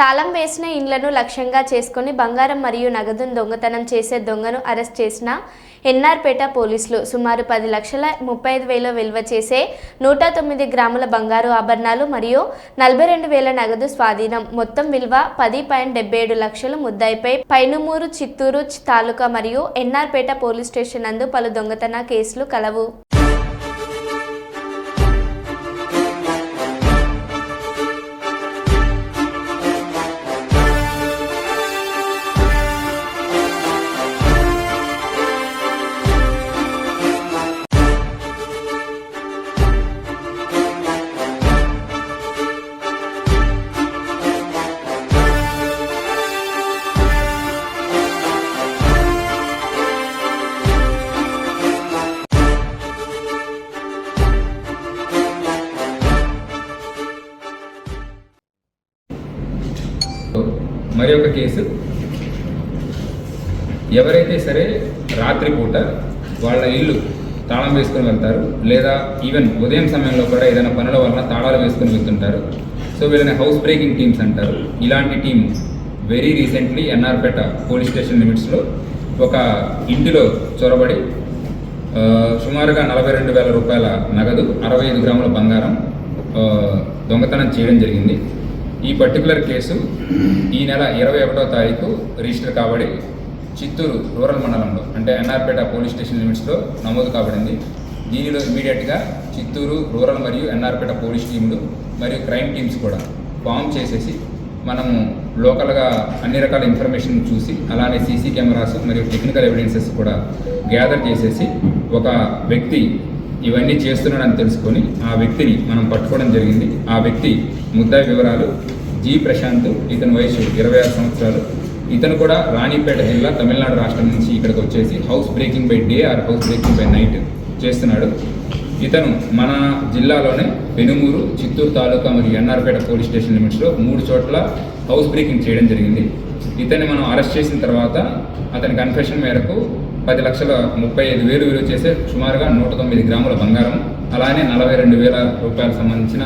తాళం వేసిన ఇండ్లను లక్ష్యంగా చేసుకుని బంగారం మరియు నగదును దొంగతనం చేసే దొంగను అరెస్ట్ చేసిన ఎన్ఆర్పేట పోలీసులు. సుమారు పది లక్షల ముప్పై ఐదు వేల విలువ చేసే నూట తొమ్మిది గ్రాముల బంగారు ఆభరణాలు మరియు నలభై రెండు వేల నగదు స్వాధీనం. మొత్తం విలువ పది పాయింట్ డెబ్బై ఏడు లక్షలు. ముద్దాయిపై పైనుమూరు చిత్తూరు తాలూకా మరియు ఎన్ఆర్పేట పోలీస్ స్టేషన్ నందు పలు దొంగతన కేసులు కలవు. మరి ఒక కేసు. ఎవరైతే సరే రాత్రిపూట వాళ్ళ ఇల్లు తాళం వేసుకొని వెళ్తారు లేదా ఈవెన్ ఉదయం సమయంలో కూడా ఏదైనా పనుల వలన తాళాలు వేసుకొని వెళ్తుంటారు. సో వీళ్ళని హౌస్ బ్రేకింగ్ టీమ్స్ అంటారు. ఇలాంటి team very recently NR Peta police station లిమిట్స్లో ఒక ఇంటిలో చొరబడి సుమారుగా నలభై రెండు వేల రూపాయల నగదు అరవై ఐదు గ్రాముల బంగారం దొంగతనం చేయడం జరిగింది. ఈ పర్టికులర్ కేసు ఈ నెల ఇరవై ఒకటో తారీఖు రిజిస్టర్ కాబడి చిత్తూరు రూరల్ మండలంలో అంటే ఎన్ఆర్పేట పోలీస్ స్టేషన్ లిమిట్స్లో నమోదు కాబడింది. దీనిలో ఇమీడియట్గా చిత్తూరు రూరల్ మరియు ఎన్ఆర్పేట పోలీస్ టీములు మరియు క్రైమ్ టీమ్స్ కూడా ఫామ్ చేసేసి మనము లోకల్గా అన్ని రకాల ఇన్ఫర్మేషన్ చూసి అలానే సీసీ కెమెరాస్ మరియు టెక్నికల్ ఎవిడెన్సెస్ కూడా గ్యాదర్ చేసేసి ఒక వ్యక్తి ఇవన్నీ చేస్తున్నాడని తెలుసుకొని ఆ వ్యక్తిని మనం పట్టుకోవడం జరిగింది. ఆ వ్యక్తి ముద్దాయి వివరాలు జి ప్రశాంత్ ఇతని వయసు ఇరవై ఆరు సంవత్సరాలు. ఇతను కూడా రాణిపేట జిల్లా తమిళనాడు రాష్ట్రం నుంచి ఇక్కడికి వచ్చేసి house breaking by day or house breaking by night చేస్తున్నాడు. ఇతను మన జిల్లాలోనే పెనుమూరు చిత్తూరు తాలూకా మరియు ఎన్ఆర్పేట పోలీస్ స్టేషన్ లిమిట్స్లో మూడు చోట్ల హౌస్ బ్రేకింగ్ చేయడం జరిగింది. ఇతన్ని మనం అరెస్ట్ చేసిన తర్వాత అతని కన్ఫెషన్ మేరకు పది లక్షల ముప్పై ఐదు వేలు విలువ చేసే సుమారుగా నూట తొమ్మిది గ్రాముల బంగారం అలానే నలభై రెండు వేల రూపాయలకు సంబంధించిన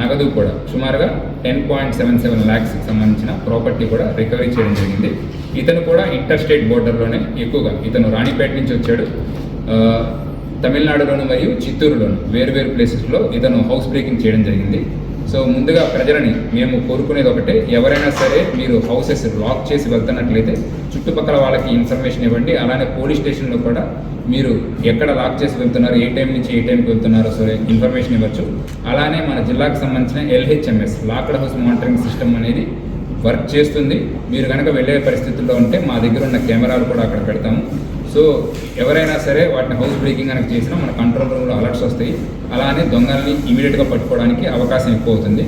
నగదు కూడా సుమారుగా టెన్ పాయింట్ సెవెన్ సెవెన్ ల్యాక్స్కి సంబంధించిన ప్రాపర్టీ కూడా రికవరీ చేయడం జరిగింది. ఇతను కూడా ఇంటర్ స్టేట్ బోర్డర్లోనే ఎక్కువగా ఇతను రాణిపేట నుంచి వచ్చాడు. తమిళనాడులోను మరియు చిత్తూరులోను వేరు వేరు ప్లేసెస్లో ఇతను హౌస్ బ్రేకింగ్ చేయడం జరిగింది. సో ముందుగా ప్రజలని మేము కోరుకునేది ఒకటే ఎవరైనా సరే మీరు హౌసెస్ లాక్ చేసి వెళ్తున్నట్లయితే చుట్టుపక్కల వాళ్ళకి ఇన్ఫర్మేషన్ ఇవ్వండి అలానే పోలీస్ స్టేషన్లో కూడా మీరు ఎక్కడ లాక్ చేసి వెళ్తున్నారు ఏ టైం నుంచి ఏ టైంకి వెళ్తున్నారో సరే ఇన్ఫర్మేషన్ ఇవ్వచ్చు. అలానే మన జిల్లాకు సంబంధించిన LHMS locked house monitoring system అనేది వర్క్ చేస్తుంది. మీరు కనుక వెళ్ళే పరిస్థితుల్లో ఉంటే మా దగ్గర ఉన్న కెమెరాలు కూడా అక్కడ పెడతాము. సో ఎవరైనా సరే వాటిని హౌస్ బ్రేకింగ్ కనుక చేసినా మన కంట్రోల్ రూమ్లో అలర్ట్స్ వస్తాయి. అలానే దొంగల్ని ఇమీడియట్గా పట్టుకోవడానికి అవకాశం ఎక్కువ అవుతుంది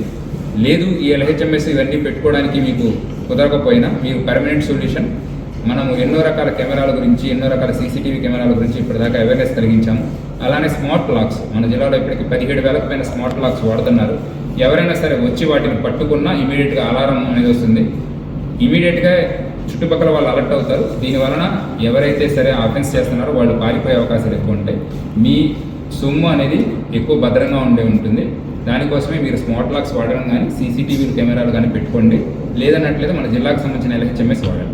లేదు ఈ ఎల్హెచ్ఎంఎస్ ఇవన్నీ పెట్టుకోవడానికి మీకు కుదరకపోయినా మీరు పర్మనెంట్ సొల్యూషన్ మనము ఎన్నో రకాల కెమెరాల గురించి ఎన్నో రకాల సీసీటీవీ కెమెరాల గురించి ఇప్పటిదాకా అవేర్నెస్ కలిగించాము. అలానే స్మార్ట్ లాక్స్ మన జిల్లాలో ఇప్పటికి పదిహేడు వేలకు పైన స్మార్ట్ లాక్స్ వాడుతున్నారు. ఎవరైనా సరే వచ్చి వాటిని పట్టుకున్నా ఇమీడియట్గా అలారం అనేది వస్తుంది. ఇమీడియట్గా చుట్టుపక్కల వాళ్ళు అలర్ట్ అవుతారు. దీని వలన ఎవరైతే సరే ఆఫెన్స్ చేస్తున్నారో వాళ్ళు పారిపోయే అవకాశాలు ఎక్కువ ఉంటాయి. మీ సొమ్ము అనేది ఎక్కువ భద్రంగా ఉండే ఉంటుంది. దానికోసమే మీరు స్మార్ట్ లాక్స్ వాడడం కానీ సీసీటీవీ కెమెరాలు కానీ పెట్టుకోండి. లేదన్నట్లయితే మన జిల్లాకు సంబంధించిన ఎల్హెచ్ఎంఎస్ వాడాలి.